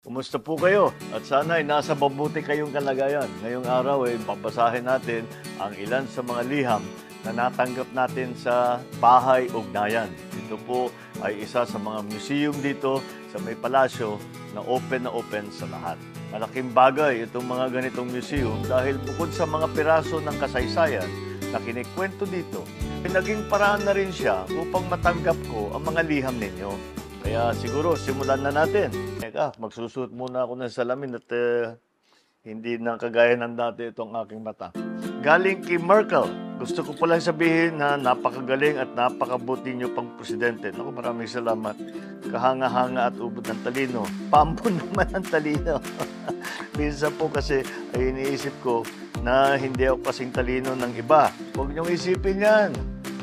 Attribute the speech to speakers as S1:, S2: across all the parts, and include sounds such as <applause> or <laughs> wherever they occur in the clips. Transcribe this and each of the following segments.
S1: Kumusta po kayo? At sana ay nasa mabuti kayong kalagayan. Ngayong araw ay papasahin natin ang ilan sa mga liham na natanggap natin sa Bahay Ugnayan. Ito po ay isa sa mga museum dito sa may palasyo na open na open sa lahat. Malaking bagay itong mga ganitong museum dahil bukod sa mga piraso ng kasaysayan na kinikwento dito, naging paraan na rin siya upang matanggap ko ang mga liham ninyo. Kaya siguro simulan na natin. Teka, magsusuot muna ako ng salamin at eh, hindi na kagaya ng dati itong aking mata. Galing kay Merkel. Gusto ko palang sabihin na napakagaling at napakabuti niyo pang presidente. Naku, maraming salamat. Kahanga-hanga at ubod ng talino. Pampo <laughs> naman ang talino. <laughs> Minsan po kasi ay iniisip ko na hindi ako kasing talino ng iba. Huwag niyong isipin yan.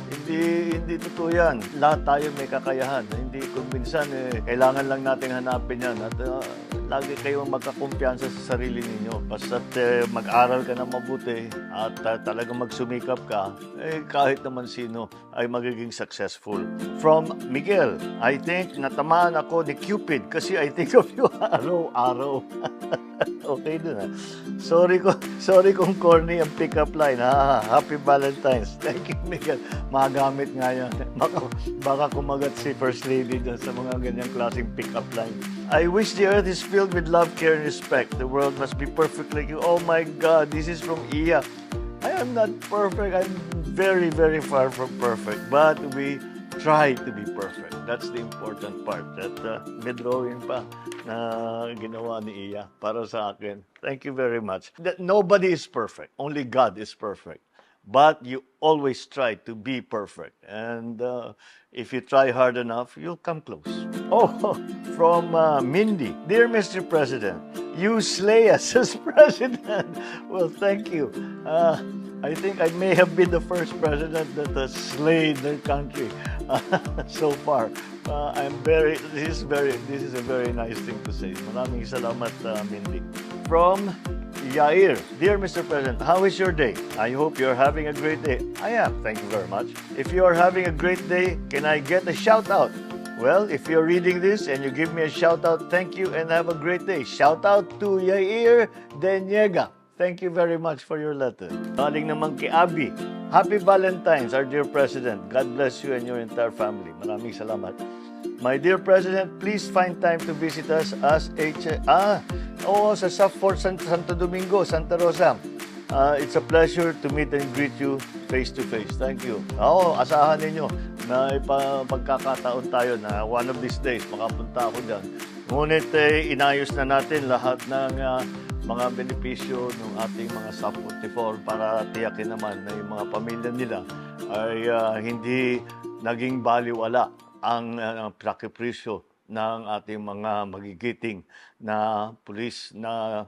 S1: Hindi, hindi totoo yan. Lahat tayo may kakayahan. Hindi kung minsan, eh, kailangan lang nating hanapin yan. At ah, lagi kayong magkakumpiyansa sa sarili ninyo. Basta eh, mag-aral ka na mabuti at ah, talagang magsumikap ka, eh, kahit naman sino ay magiging successful. From Miguel, I think natamaan ako ni Cupid kasi I think of you <laughs> araw-araw. <laughs> okay dun ha. Sorry ko, <laughs> sorry kung corny ang pick-up line ha. Happy Valentine's. <laughs> Thank you Miguel. Magamit nga yan. Baka, baka kumagat si First Lady dun sa mga ganyang klaseng pick-up line. I wish the earth is filled with love, care, and respect. The world must be perfect like you. Oh my God, this is from Iya. I am not perfect. I'm very, very far from perfect. But we try to be perfect. That's the important part. That uh, drawing pa na ginawa ni Iya para sa akin. Thank you very much. That nobody is perfect. Only God is perfect. But you always try to be perfect. And uh, if you try hard enough, you'll come close. Oh, from uh, Mindy. Dear Mr. President, you slay us as <laughs> president. Well, thank you. Uh, I think I may have been the first president that has slayed their country <laughs> so far. Uh, I'm very, this is very, this is a very nice thing to say. Maraming salamat, uh, Mindy. From Yair, dear Mr. President, how is your day? I hope you're having a great day. I am, thank you very much. If you are having a great day, can I get a shout out? Well, if you're reading this and you give me a shout out, thank you and have a great day. Shout out to Yair Deniega. Thank you very much for your letter. Galing naman kay Abby. Happy Valentine's, our dear President. God bless you and your entire family. Maraming salamat. My dear President, please find time to visit us as H... Ah, oo, sa South Fort San- Santo Domingo, Santa Rosa. Uh, it's a pleasure to meet and greet you face to face. Thank you. Oo, asahan ninyo na ipa, pagkakataon tayo na one of these days makapunta ako dyan. Ngunit eh, inayos na natin lahat ng ah, mga benepisyo ng ating mga SAP 44 para tiyakin naman na yung mga pamilya nila ay ah, hindi naging baliwala ang uh, prakipresyo ng ating mga magigiting na pulis na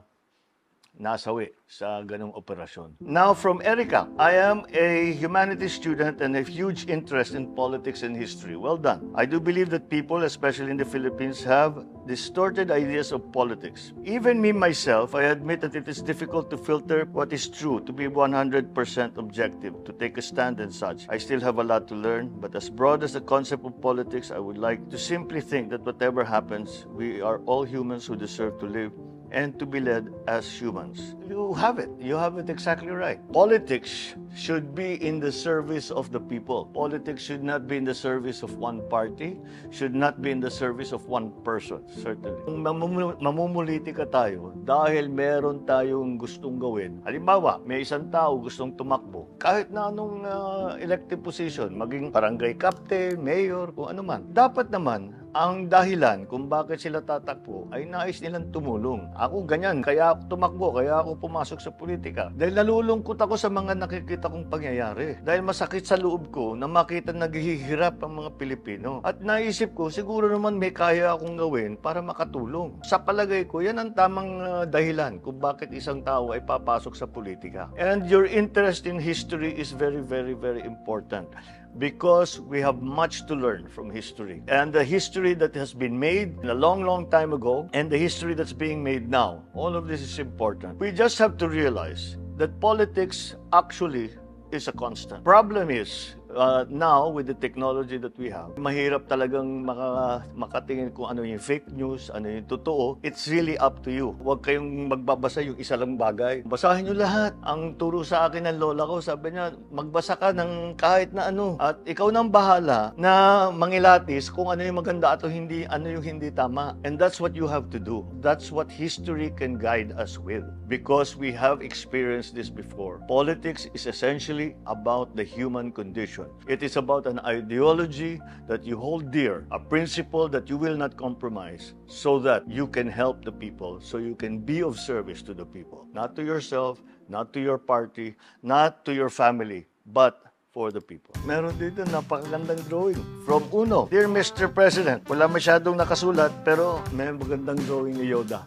S1: nasawi sa ganong operasyon. Now from Erica, I am a humanities student and have huge interest in politics and history. Well done. I do believe that people, especially in the Philippines, have distorted ideas of politics. Even me myself, I admit that it is difficult to filter what is true, to be 100% objective, to take a stand and such. I still have a lot to learn, but as broad as the concept of politics, I would like to simply think that whatever happens, we are all humans who deserve to live and to be led as humans. You have it. You have it exactly right. Politics should be in the service of the people. Politics should not be in the service of one party, should not be in the service of one person, certainly. Kung mamum- mamumuliti ka tayo dahil meron tayong gustong gawin, halimbawa, may isang tao gustong tumakbo, kahit na anong uh, elective position, maging barangay captain, mayor, kung ano man, dapat naman ang dahilan kung bakit sila tatakbo ay nais nilang tumulong. Ako ganyan, kaya ako tumakbo, kaya ako pumasok sa politika. Dahil nalulungkot ako sa mga nakikita kong pangyayari. Dahil masakit sa loob ko na makita naghihirap ang mga Pilipino. At naisip ko, siguro naman may kaya akong gawin para makatulong. Sa palagay ko, yan ang tamang uh, dahilan kung bakit isang tao ay papasok sa politika. And your interest in history is very, very, very important because we have much to learn from history. And the history that has been made a long, long time ago and the history that's being made now, all of this is important. We just have to realize that politics actually is a constant. Problem is, uh, now with the technology that we have, mahirap talagang maka, makatingin kung ano yung fake news, ano yung totoo. It's really up to you. Huwag kayong magbabasa yung isa lang bagay. Basahin nyo lahat. Ang turo sa akin ng lola ko, sabi niya, magbasa ka ng kahit na ano. At ikaw nang bahala na mangilatis kung ano yung maganda at hindi, ano yung hindi tama. And that's what you have to do. That's what history can guide us with. Because we have experienced this before. Politics is essentially about the human condition. It is about an ideology that you hold dear, a principle that you will not compromise, so that you can help the people, so you can be of service to the people. Not to yourself, not to your party, not to your family, but for the people. Meron dito napakagandang drawing from Uno. Dear Mr. President, wala masyadong nakasulat pero may magandang drawing ni Yoda.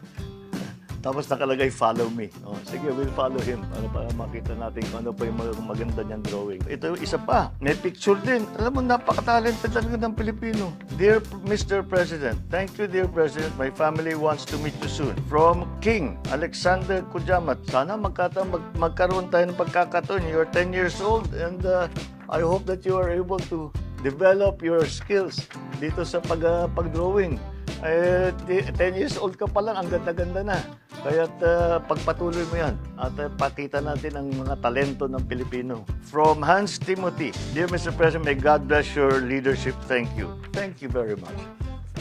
S1: Tapos nakalagay, follow me. Oh, sige, we'll follow him para, para makita natin kung ano pa yung mag- maganda niyang drawing. Ito yung isa pa. May picture din. Alam mo, napaka-talented talaga ng Pilipino. Dear Mr. President, thank you, dear President. My family wants to meet you soon. From King, Alexander Kujamat. Sana magkata mag magkaroon tayo ng pagkakataon. You're 10 years old and uh, I hope that you are able to develop your skills dito sa pag, uh, pag-drawing. Eh, di- 10 years old ka pa lang, ang ganda-ganda na. Kaya't uh, pagpatuloy mo yan at uh, pakita natin ang mga talento ng Pilipino. From Hans Timothy, Dear Mr. President, may God bless your leadership. Thank you. Thank you very much.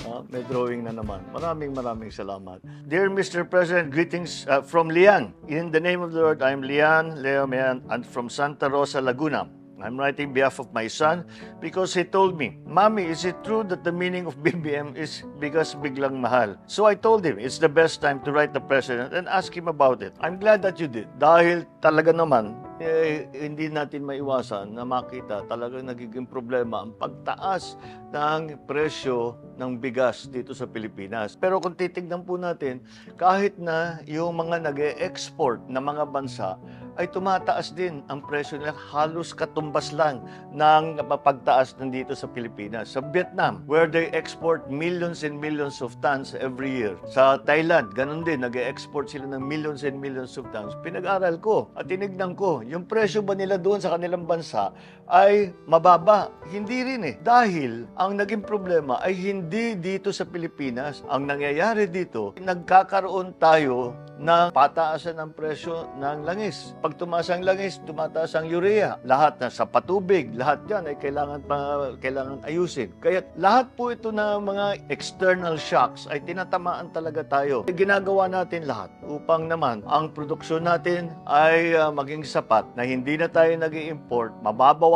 S1: Ah, may drawing na naman. Maraming maraming salamat. Dear Mr. President, greetings uh, from Lian. In the name of the Lord, I'm Lian Leo and from Santa Rosa, Laguna. I'm writing behalf of my son because he told me, Mommy, is it true that the meaning of <laughs> BBM is because biglang mahal? So I told him it's the best time to write the president and ask him about it. I'm glad that you did. Dahil talaga naman, eh, hindi natin maiwasan na makita talagang nagiging problema ang pagtaas ng presyo ng bigas dito sa Pilipinas. Pero kung titignan po natin, kahit na yung mga nag export na mga bansa ay tumataas din ang presyo nila halos katumbas lang ng pagtaas nandito sa Pilipinas. Sa Vietnam, where they export millions and millions of tons every year. Sa Thailand, ganun din, nag export sila ng millions and millions of tons. Pinag-aral ko at tinignan ko, yung presyo ba nila doon sa kanilang bansa ay mababa? Hindi rin eh. Dahil ang naging problema ay hindi dito sa Pilipinas. Ang nangyayari dito, nagkakaroon tayo ng pataasan ng presyo ng langis. Pag tumaas ang langis, tumataas ang urea. Lahat na sa patubig, lahat yan ay kailangan pa, kailangan ayusin. Kaya lahat po ito na mga external shocks ay tinatamaan talaga tayo. Ginagawa natin lahat upang naman ang produksyon natin ay uh, maging sapat na hindi na tayo nag import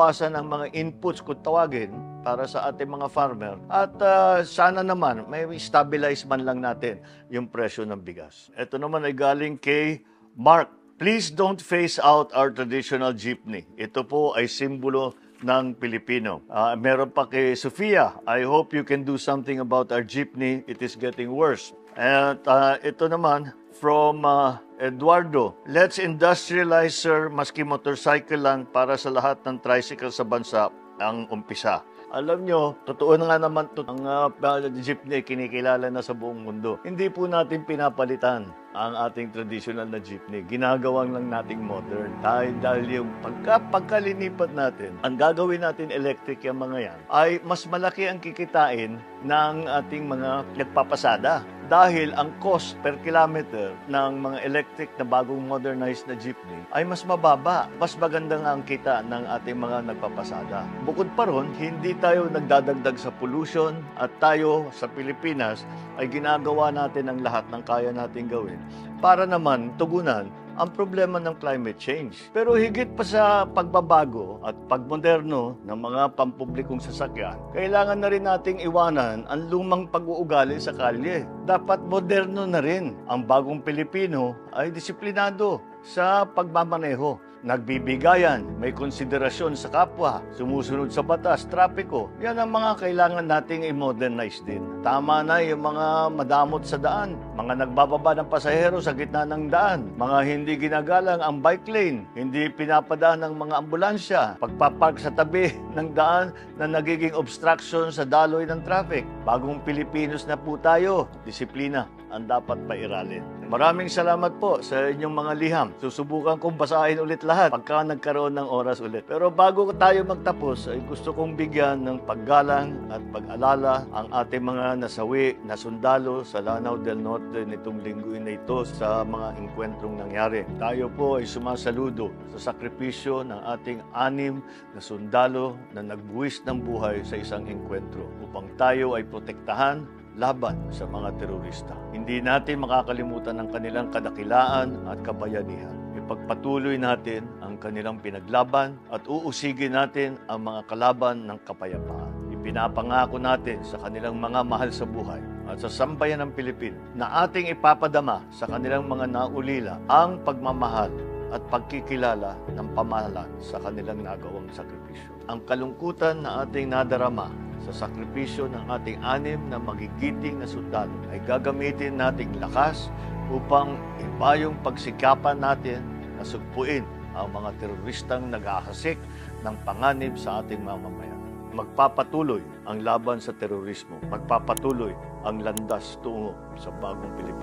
S1: mababawasan ang mga inputs kung tawagin para sa ating mga farmer at uh, sana naman may stabilize man lang natin yung presyo ng bigas. Ito naman ay galing kay Mark. Please don't phase out our traditional jeepney. Ito po ay simbolo ng Pilipino. Uh, meron pa kay Sofia, I hope you can do something about our jeepney. It is getting worse. At uh, ito naman from uh, Eduardo, let's industrialize sir maski motorcycle lang para sa lahat ng tricycle sa bansa ang umpisa. Alam nyo, totoo na nga naman to, ang uh, jeepney kinikilala na sa buong mundo. Hindi po natin pinapalitan ang ating traditional na jeepney. Ginagawang lang nating modern. Dahil, dahil yung pagka, pagkalinipat natin, ang gagawin natin electric yung mga yan, ay mas malaki ang kikitain ng ating mga nagpapasada. Dahil ang cost per kilometer ng mga electric na bagong modernized na jeepney ay mas mababa. Mas maganda nga ang kita ng ating mga nagpapasada. Bukod pa ron, hindi tayo nagdadagdag sa pollution at tayo sa Pilipinas ay ginagawa natin ang lahat ng kaya natin gawin para naman tugunan ang problema ng climate change. Pero higit pa sa pagbabago at pagmoderno ng mga pampublikong sasakyan, kailangan na rin nating iwanan ang lumang pag-uugali sa kalye. Dapat moderno na rin. Ang bagong Pilipino ay disiplinado sa pagmamaneho nagbibigayan, may konsiderasyon sa kapwa, sumusunod sa batas, trapiko. Yan ang mga kailangan nating i-modernize din. Tama na yung mga madamot sa daan, mga nagbababa ng pasahero sa gitna ng daan, mga hindi ginagalang ang bike lane, hindi pinapadaan ng mga ambulansya, pagpapark sa tabi ng daan na nagiging obstruction sa daloy ng traffic. Bagong Pilipinos na po tayo, disiplina. Ang dapat pairalin. Maraming salamat po sa inyong mga liham. Susubukan kong basahin ulit lahat pagka nagkaroon ng oras ulit. Pero bago tayo magtapos, ay gusto kong bigyan ng paggalang at pag-alala ang ating mga nasawi na sundalo sa Lanao del Norte nitong lingguin na ito sa mga engkwentrong nangyari. Tayo po ay sumasaludo sa sakripisyo ng ating anim na sundalo na nagbuwis ng buhay sa isang engkwentro upang tayo ay protektahan laban sa mga terorista. Hindi natin makakalimutan ang kanilang kadakilaan at kabayanihan. Ipagpatuloy natin ang kanilang pinaglaban at uusigin natin ang mga kalaban ng kapayapaan. Ipinapangako natin sa kanilang mga mahal sa buhay at sa sambayan ng Pilipino na ating ipapadama sa kanilang mga naulila ang pagmamahal at pagkikilala ng pamahalaan sa kanilang nagawang sakripisyo. Ang kalungkutan na ating nadarama sa sakripisyo ng ating anim na magigiting na sundalo ay gagamitin nating lakas upang iba yung pagsikapan natin na sugpuin ang mga teroristang nag-ahasik ng panganib sa ating mamamayan. Magpapatuloy ang laban sa terorismo. Magpapatuloy ang landas tungo sa bagong Pilipinas.